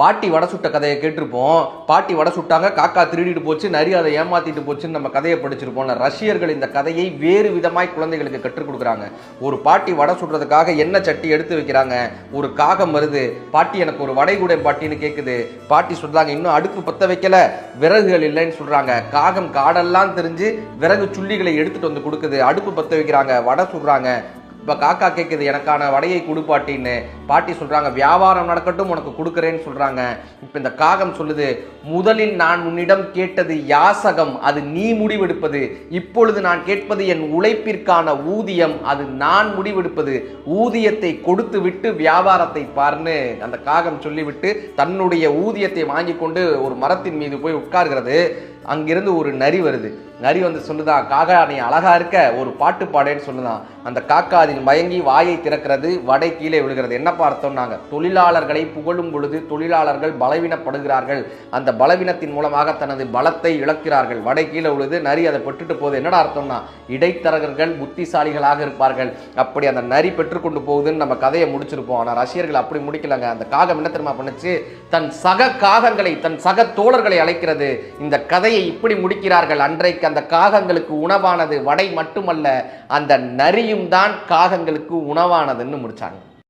பாட்டி வடை சுட்ட கதையை கேட்டிருப்போம். பாட்டி வடை சுட்டாங்க காக்கா திருடிட்டு போச்சு நரி அதை ஏமாத்திட்டு போச்சுன்னு நம்ம கதையை படிச்சிருப்போம். ரஷ்யர்கள் இந்த கதையை வேறு விதமாய் குழந்தைகளுக்கு கற்றுக் கொடுக்குறாங்க. ஒரு பாட்டி வடை சுடுறதுக்காக என்ன சட்டி எடுத்து வைக்கிறாங்க? ஒரு காகம் வருது. பாட்டி எனக்கு ஒரு வடை கூட பாட்டின்னு கேட்குது பாட்டி சொல்றாங்க இன்னும் அடுப்பு பத்த வைக்கல விறகுகள் இல்லைன்னு சொல்றாங்க. காகம் காடெல்லாம் தெரிஞ்சு விறகு சுள்ளிகளை எடுத்துட்டு வந்து கொடுக்குது. அடுப்பு பத்த வைக்கிறாங்க வடை சுடுறாங்க. இப்போ காக்கா கேட்குது எனக்கான வடையை கொடு பாட்டின்னு. பாட்டி சொல்கிறாங்க வியாபாரம் நடக்கட்டும் உனக்கு கொடுக்குறேன்னு சொல்கிறாங்க இப்போ இந்த காகம் சொல்லுது முதலில் நான் உன்னிடம் கேட்டது யாசகம் அது நீ முடிவெடுப்பது. இப்பொழுது நான் கேட்பது என் உழைப்பிற்கான ஊதியம் அது நான் முடிவெடுப்பது. ஊதியத்தை கொடுத்து விட்டு வியாபாரத்தை பார்னு அந்த காகம் சொல்லிவிட்டு தன்னுடைய ஊதியத்தை வாங்கி கொண்டு ஒரு மரத்தின் மீது போய் உட்கார்கிறது. அங்கிருந்து ஒரு நரி வருது. நரி வந்து சொல்லுதான் காக்கா நீ அழகா இருக்க ஒரு பாட்டு பாடேன்னு சொல்லுதான் அந்த காக்கா அதில் மயங்கி வாயை திறக்கிறது வடை கீழே விழுகிறது. என்ன பார்த்தோம் நாங்கள் தொழிலாளர்களை புகழும் பொழுது தொழிலாளர்கள் பலவீனப்படுகிறார்கள். அந்த பலவீனத்தின் மூலமாக தனது பலத்தை இழக்கிறார்கள். வடை கீழே விழுது நரி அதை பெற்றுட்டு போகுது. என்னடா அர்த்தம்னா? இடைத்தரகர்கள் புத்திசாலிகளாக இருப்பார்கள். அப்படி அந்த நரி பெற்றுக்கொண்டு போகுதுன்னு நம்ம கதையை முடிச்சிருப்போம். ஆனால் ரஷ்யர்கள் அப்படி முடிக்கலங்க. அந்த காகம் என்ன தெரியுமா பண்ணுச்சு? தன் சக காகங்களை தன் சக தோழர்களை அழைக்கிறது. இந்த கதையை இப்படி முடிக்கிறார்கள். அன்றைக்கு அந்த காகங்களுக்கு உணவானது வடை மட்டுமல்ல அந்த நரியும் தான் காகங்களுக்கு உணவானதுன்னு முடிச்சாங்க.